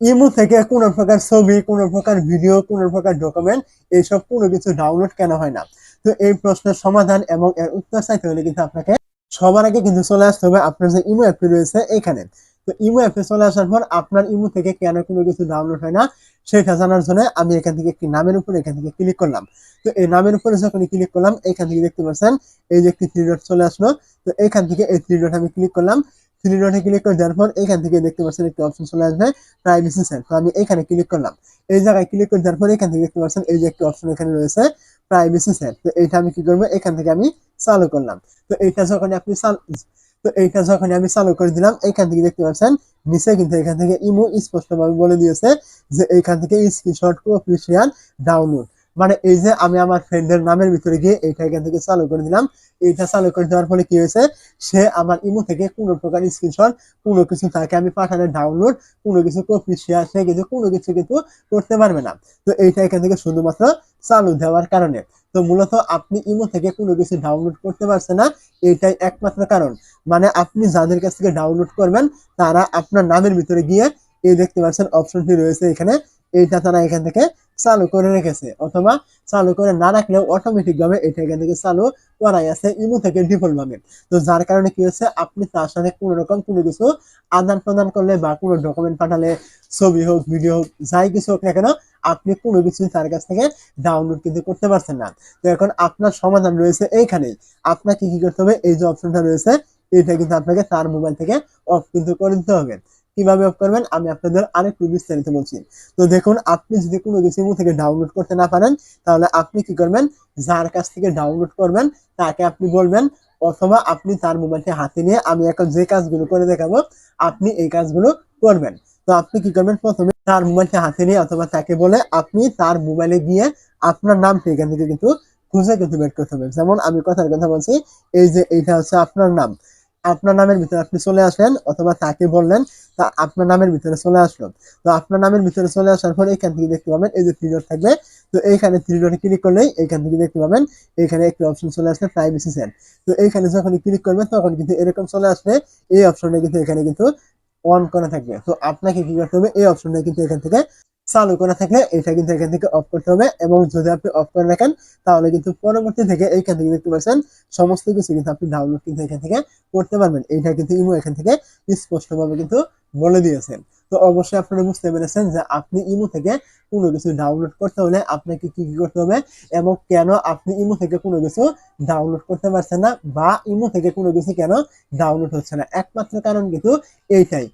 Imo থেকে কোনো প্রকার ছবি, কোনো প্রকার ভিডিও, কোনো প্রকার ডকুমেন্ট এইসব কোনো কিছু ডাউনলোড কেন হয় না? তো এই প্রশ্নের সমাধান এবং এর উত্তর চাইতে হলে কিন্তু আপনাকে সবার আগে কিন্তু চলে আসতে হবে আপনার যে ইমো অ্যাপটি রয়েছে এখানে। তো ইমো অ্যাপে চলে আসার পর আপনার ইমো থেকে কেন কোনো কিছু ডাউনলোড হয় না সেটা জানার জন্য আমি এখান থেকে একটি নামের উপর এখান থেকে ক্লিক করলাম। তো এই নামের উপরে যখন ক্লিক করলাম, এখান থেকে দেখতে পাচ্ছেন এই যে একটি থ্রি ডট চলে আসলো। তো এখান থেকে এই থ্রি ডট আমি ক্লিক করলাম। থ্রি ক্লিক করে দেওয়ার পর এখান থেকে দেখতে পাচ্ছেন একটি অপশন চলে আসবে প্রাইভেসি সেট তো আমি এখানে ক্লিক করলাম। এই জায়গায় ক্লিক করে দেওয়ার পর এখান থেকে দেখতে পাচ্ছেন এই যে একটি অপশন এখানে রয়েছে প্রাইভেসি সেট তো এইটা আমি কি করব? এখান থেকে আমি চালু করলাম। তো এইটা যখন আপনি তো এইটা যখন আমি চালু করে দিলাম, এখান থেকে দেখতে পাচ্ছেন নিচে কিন্তু এখান থেকে ইমো স্পষ্টভাবে বলে দিয়েছে যে এইখান থেকে স্ক্রিনশট অফিসিয়াল ডাউনলোড মানে এই যে আমি আমার ফ্রেন্ডের নামের ভিতরে গিয়ে এইটা এখান থেকে চালু করে দিলাম। এইটা চালু করে দেওয়ার ফলে কি হয়েছে? সে আমার ইমো থেকে কোনো প্রকার স্ক্রিনশট কোনো কিছু তাকে আমি পাঠালে ডাউনলোড কোনো কিছু কপি শেয়ার সে কিন্তু কোনো কিছু কিন্তু করতে পারবে না। তো এইটা এখান থেকে শুধুমাত্র চালু দেওয়ার কারণে। তো মূলত আপনি ইমো থেকে কোনো কিছু ডাউনলোড করতে পারছে না, এটাই একমাত্র কারণ। মানে আপনি যাদের কাছ থেকে ডাউনলোড করবেন, তারা আপনার নামের ভিতরে গিয়ে এই দেখতে পাচ্ছেন অপশনটি রয়েছে এখানে। এইটা তারা এখান থেকে চালু করে রেখেছে। অথবা চালু করে না রাখলেও অটোমেটিক ভাবে এটা এখান থেকে চালু করাই আছে ইমো থেকে ডিফল্ট ভাবে। তো যার কারণে কি হচ্ছে আপনি তার সাথে কোনো রকম কোনো কিছু আদান প্রদান করলে বা কোনো ডকুমেন্ট পাঠালে, ছবি হোক ভিডিও হোক, যাই কিছু হোক না কেন, আপনি কোনো কিছু তার কাছ থেকে ডাউনলোড কিন্তু করতে পারছেন না। তো এখন আপনার সমাধান রয়েছে এইখানেই। আপনাকে কি করতে হবে, এই যে অপশনটা রয়েছে, এটা কিন্তু আপনাকে তার মোবাইল থেকে অফ কিন্তু করে দিতে হবে। কীভাবে অফ করবেন, আমি আপনাদের আরেকটু বিস্তারিত বলছি। তো দেখুন, আপনি যদি কোনো কিছু থেকে ডাউনলোড করতে না পারেন, তাহলে আপনি কি করবেন? যার কাছ থেকে ডাউনলোড করবেন, তাকে আপনি বলবেন, অথবা আপনি তার মোবাইলটি হাতে নিয়ে আমি এখন যে কাজগুলো করে দেখাবো, আপনি এই কাজগুলো করবেন। তো আপনি কি করবেন? প্রথমে তার মোবাইলটি হাতে নিয়ে অথবা তাকে বলে আপনি তার মোবাইলে গিয়ে আপনার নামটি এখান থেকে কিন্তু খুঁজে কিন্তু বের করতে হবে। যেমন আমি কথার কথা বলছি, এই যে এইটা হচ্ছে আপনার নাম। আপনার নামের ভিতরে আপনি চলে আসলেন অথবা তাকে বললেন, তা আপনার নামের ভিতরে চলে আসলো। তো আপনার নামের ভিতরে চলে আসার পর এখান থেকে দেখতে পাবেন, এই যে থ্রি ডট থাকবে। তো এইখানে থ্রি ডটে ক্লিক করলেই এখান থেকে দেখতে পাবেন এখানে একটি অপশন চলে আসবে প্রাইভেসি সেট তো এইখানে যখন ক্লিক করবেন, তখন কিন্তু এরকম চলে আসবে, এই অপশনটা কিন্তু এখানে কিন্তু অন করা থাকবে। তো আপনাকে কি করতে হবে, এই অপশনটা কিন্তু এখান থেকে চালু করা থাকলে এটা কিন্তু এখান থেকে অফ করতে হবে এবং যদি আপনি অফ করে রাখেন, তাহলে কিন্তু পরবর্তী থেকে এইখান থেকে দেখতে পাচ্ছেন সমস্ত কিছু কিন্তু আপনি ডাউনলোড কিন্তু এখান থেকে করতে পারবেন। এইটা কিন্তু ইমো এখান থেকে স্পষ্টভাবে কিন্তু বলে দিয়েছেন। তো অবশ্যই আপনারা বুঝতে পেরেছেন যে আপনি ইমো থেকে কোনো কিছু ডাউনলোড করতে হলে আপনাকে কি কি করতে হবে এবং কেন আপনি ইমো থেকে কোনো কিছু ডাউনলোড করতে পারছেন না বা ইমো থেকে কোনো কিছু কেন ডাউনলোড হচ্ছে না। একমাত্র কারণ কিন্তু এইটাই।